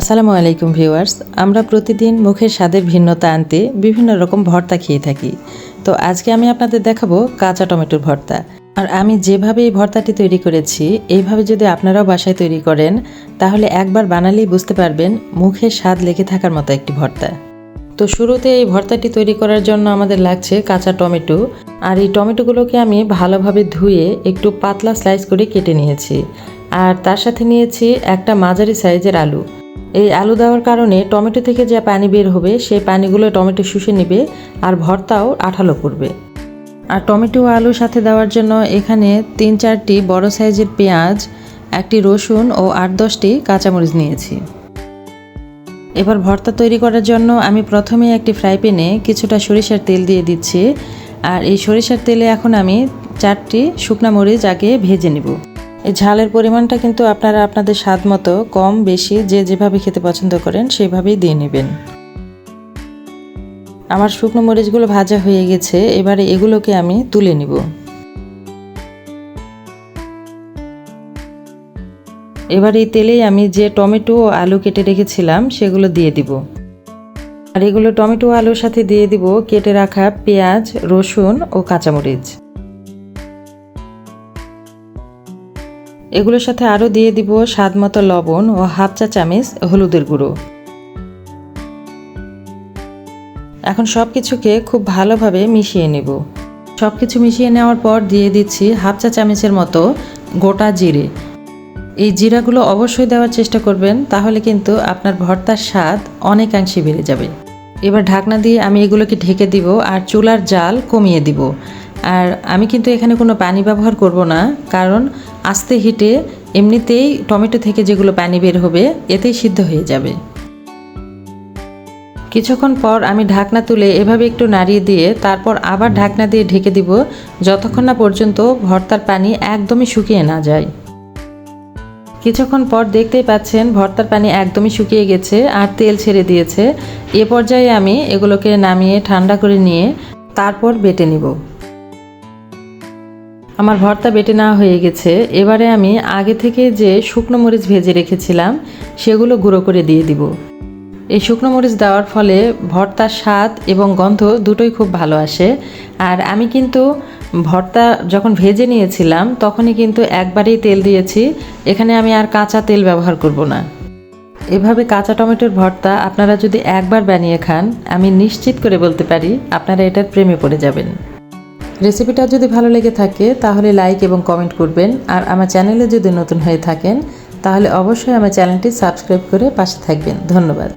আসসালামু আলাইকুম ভিউয়ার্স, আমরা প্রতিদিন মুখের স্বাদের ভিন্নতা আনতে বিভিন্ন রকম ভর্তা খেয়ে থাকি। তো আজকে আমি আপনাদের দেখাবো কাঁচা টমেটোর ভর্তা। আর আমি যেভাবে এই ভর্তাটি তৈরি করেছি, এইভাবে যদি আপনারাও বাসায় তৈরি করেন, তাহলে একবার বানালেই বুঝতে পারবেন মুখের স্বাদ লেগে থাকার মতো একটি ভর্তা। তো শুরুতে এই ভর্তাটি তৈরি করার জন্য আমাদের লাগছে কাঁচা টমেটো। আর এই টমেটোগুলোকে আমি ভালোভাবে ধুয়ে একটু পাতলা স্লাইস করে কেটে নিয়েছি। আর তার সাথে নিয়েছি একটা মাঝারি সাইজের আলু। এই আলু দেওয়ার কারণে টমেটো থেকে যে পানি বের হবে, সেই পানিগুলো টমেটো শুষে নেবে আর ভর্তাও আঠালো করবে। আর টমেটো ও আলুর সাথে দেওয়ার জন্য এখানে তিন চারটি বড় সাইজের পেঁয়াজ, একটি রসুন ও আট দশটি কাঁচামরিচ নিয়েছি। এবার ভর্তা তৈরি করার জন্য আমি প্রথমে একটি ফ্রাই প্যানে কিছুটা সরিষার তেল দিয়ে দিচ্ছি। আর এই সরিষার তেলে এখন আমি চারটি শুকনা মরিচ আগে ভেজে নেব। এই ঝালের পরিমাণটা কিন্তু আপনারা আপনাদের স্বাদ মতো কম, বেশি, যে যেভাবে খেতে পছন্দ করেন সেভাবেই দিয়ে নেবেন। আমার শুকনো মরিচগুলো ভাজা হয়ে গেছে, এবারে এগুলোকে আমি তুলে নিব। এবার এই তেলেই আমি যে টমেটো ও আলু কেটে রেখেছিলাম, সেগুলো দিয়ে দিব। আর এগুলো টমেটো আলুর সাথে দিয়ে দিব কেটে রাখা পেঁয়াজ, রসুন ও কাঁচামরিচ। এগুলোর সাথে আরও দিয়ে দিব স্বাদ মতো লবণ ও হাফ চা চামচ হলুদের গুঁড়ো। এখন সব কিছুকে খুব ভালোভাবে মিশিয়ে নেব। সব কিছু মিশিয়ে নেওয়ার পর দিয়ে দিচ্ছি হাফ চা চামচের মতো গোটা জিরে। এই জিরাগুলো অবশ্যই দেওয়ার চেষ্টা করবেন, তাহলে কিন্তু আপনার ভর্তার স্বাদ অনেকাংশে বেড়ে যাবে। এবার ঢাকনা দিয়ে আমি এগুলোকে ঢেকে দিব আর চুলার জাল কমিয়ে দিব। আর আমি কিন্তু এখানে কোনো পানি ব্যবহার করব না, কারণ আস্তে হিটে এমনিতেই টমেটো থেকে যেগুলো পানি বের হবে, এতেই সিদ্ধ হয়ে যাবে। কিছুক্ষণ পর আমি ঢাকনা তুলে এভাবে একটু নাড়িয়ে দিয়ে তারপর আবার ঢাকনা দিয়ে ঢেকে দিব, যতক্ষণ না পর্যন্ত ভর্তার পানি একদমই শুকিয়ে না যায়। কিছুক্ষণ পর দেখতেই পাচ্ছেন ভর্তার পানি একদমই শুকিয়ে গেছে আর তেল ছেড়ে দিয়েছে। এ পর্যায়ে আমি এগুলোকে নামিয়ে ঠান্ডা করে নিয়ে তারপর বেটে নিব। আমার ভর্তা বেটে নেওয়া হয়ে গেছে। এবারে আমি আগে থেকে যে শুকনো মরিচ ভেজে রেখেছিলাম, সেগুলো গুঁড়ো করে দিয়ে দিব। এই শুকনো মরিচ দেওয়ার ফলে ভর্তার স্বাদ এবং গন্ধ দুটোই খুব ভালো আসে। আর আমি কিন্তু ভর্তা যখন ভেজে নিয়েছিলাম, তখনই কিন্তু একবারেই তেল দিয়েছি। এখানে আমি আর কাঁচা তেল ব্যবহার করব না। এভাবে কাঁচা টমেটোর ভর্তা আপনারা যদি একবার বানিয়ে খান, আমি নিশ্চিত করে বলতে পারি আপনারা এটার প্রেমে পড়ে যাবেন। রেসিপিটা যদি ভালো লেগে থাকে, তাহলে লাইক এবং কমেন্ট করবেন। আর আমার চ্যানেলে যদি নতুন হয়ে থাকেন, তাহলে অবশ্যই আমার চ্যানেলটি সাবস্ক্রাইব করে পাশে থাকবেন। ধন্যবাদ।